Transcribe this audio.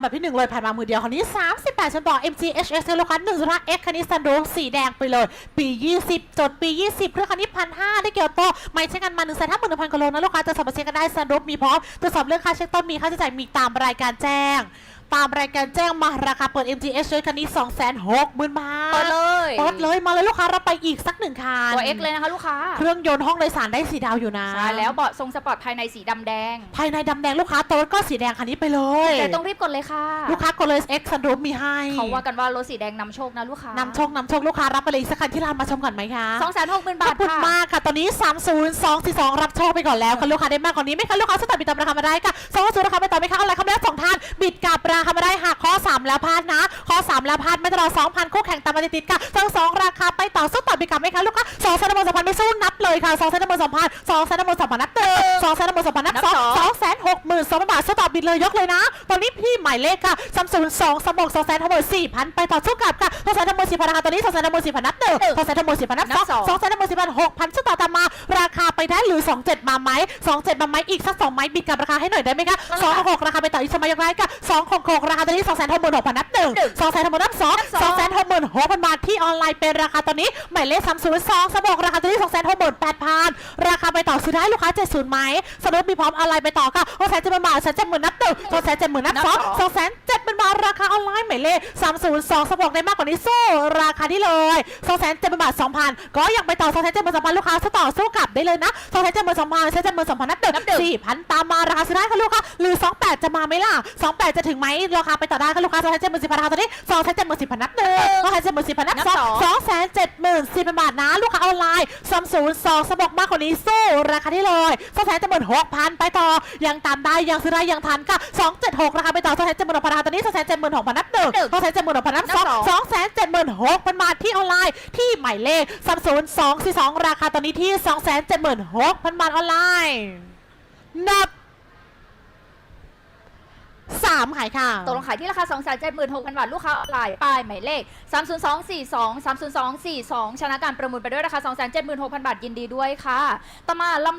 แบบที่หนึ่งเลยผ่านมามือเดียวคันนี้ 38ฉันบอ MG HS เลูกค้าย X คันนี้ซันโดสีแดงไปเลย ปี 20 จดปี 20เครื่องคันนี้พันห้าได้เกี่ยวโตไม่ใช่กันมาหนึ่งแสนห้าหมื่นหนึ่งพันกิโลนะลูกค้าจะสอบมาเช็คกันได้ซันโดมีพร้อมจะสอบเรื่องค่าเช็คต้นมีค่าใช้จ่ายมีตามรายการแจ้ง ตามรายการแจ้งมาราคาเปิด MG HS คันนี้ 2 6 0 0 0 0บาทเปิดเลยเปิดเลยมาเลยลูกค้าเราไปอีกสักหนึ่งคันตัว X เลยนะคะลูกค้า เครื่องยนต์ห้องโดยสารได้สีดาวอยู่นะใช่แล้วเบาะทรงสปอร์ตภายในสีดำแดง ภายในดำแดงลูกค้าโต๊ดก็สีแดงคันนี้ไปเลยแต่ต้องรีบกดเลยค่ะ ลูกค้ากดเลย X ซันโดมีให้เขาว่ากันว่ารถสีแดงนำโชคนะลูกค้านำโชคนำโชคลูกค้ารับไปเลยอีกสักคันที่ร้านมาชมก่อนไหมคะสองแสนหกหมื่นขบาอทบคุณค่ะมากค่ะตอนนี้ 30242 รับโชคไปก่อนแล้วค่ะลูกค้าได้มากกว่านี้ไหม่คะลูกค้าสตัดบิดตามราคามาได้ค่ะสองศูนย์ราคาไปต่อไหมคะอะไรคำแรกสองท่านบิดกับราคามาได้หักข้อ 3 แล้วพลาดนะ ข้อ 3 แล้วพลาดไม่ตลอด2,000 คู่แข่งตามมาติดๆค่ะตั้งสองราคาไปต่อสู้ต่อบิกับไหมคะลูกค้าสองแสนบนสองพันไม่สู้นับเลยค่ะสองแสนบนสองพันสองแสนบนสองพันนับหนึ่ง สองพันบาทสู้ต่อบิดเลยยกเลยนะ ตอนนี้พี่หมายเลขค่ะสามศูนย์สองสามหกสองแสนทั้งหมดสี่พันไปต่อสู้กับค่ะสองแสนทั้งหมดสี่พันนะคะตอนนี้สองแสนทั้งหมดสี่พันนับหนึ่งสองแสนทั้งหมดสี่พันนับสองสองแสนทั้งหมดสี่พันหกพันสู้ต่อตามมา ราคาไปได้หรือ27มาไหม27มาไหมอีกสัก2ไม้บิดกับราคาให้หน่อยได้ไหมคะ266ราคาไปต่ออีกสมัยอย่างไรกับ266ราคาตอนนี้2 6 6 0 0 0นับหนึ่ง2 6 6 0 0 0นับสอง2 6 6 0 0 0บา ทที่ออนไลน์เป็นราคาตอนนี้หมายเลข302สบอกราคาตอนนี้2 6 8 0 0 0ราคาไปต่อซื้อได้ลูกค้า 70ไหมสรุปมีพร้อมออนไลน์ไปต่อค่ะ2 7 0 0 0 0บาท2 7 0 0 0นับหนึ่ง2 7 0 0 0 0นับสอง2 7 0 0 0 หมายเลข302สบอกได้มากกว่านี้สู้ราคาที่เลย2 7 0 0 0บาท2,000 ก็ยังไปต่อ2 7 0 0 0 2,000 ลูกค้าสู้ต่อสู้กลับได้เลยนะ2 7 0 0 0 2,000 7 0 0 0 2,000นับหนึ่งนับหนึ่ง4,000 ตามมาราคาซื้อได้ค่ะลูกค้าหรือ 28 จะมาไหมล่ะ 28 จะถึงไหมราคาไปต่อได้ค่ะลูกค้า2 7 0 0 0 0ราคาตอนนี้2 7 0 0 0 0นับหนึ่ง2 7 0 0 0 0นับนับสสอองงสองแสนเจ็ดหมื่นสี่พันบาทนะลูกค้าออนไลน์ซัมศูนย์สองสบอกมากกว่านี้สู้ราคาที่เลยสองแสนเจ็ดหมื่นหกพันไปต่อยังตามได้ยังซื้อได้ยังทันค่ะสองเจ็ดหกราคาไปต่อสองแสนเจ็ดหมื่นหกพันราคาตอนนี้สองแสนเจ็ดหมื่นหกพันนับหนึ่งสองแสนเจ็ดหมื่นหกพันนับสองสองแสนเจ็ดหมื่นหกพันบาทที่ออนไลน์ที่หมายเลขซัมศูนย์สองสี่สองราคาตอนนี้ที่สองแสนเจ็ดหมื่นหกพันบาทออนไลน์นับสามขายค่ะ ตกลงขายที่ราคา 2 7 6 0 0 0บาท ลูกค้าออนไลน์ป้ายหมายเลข 30242 30242 ชนะการประมูลไปด้วยราคา 2 7 6 0 0 0 บาท ยินดีด้วยค่ะ ต่อมาลำ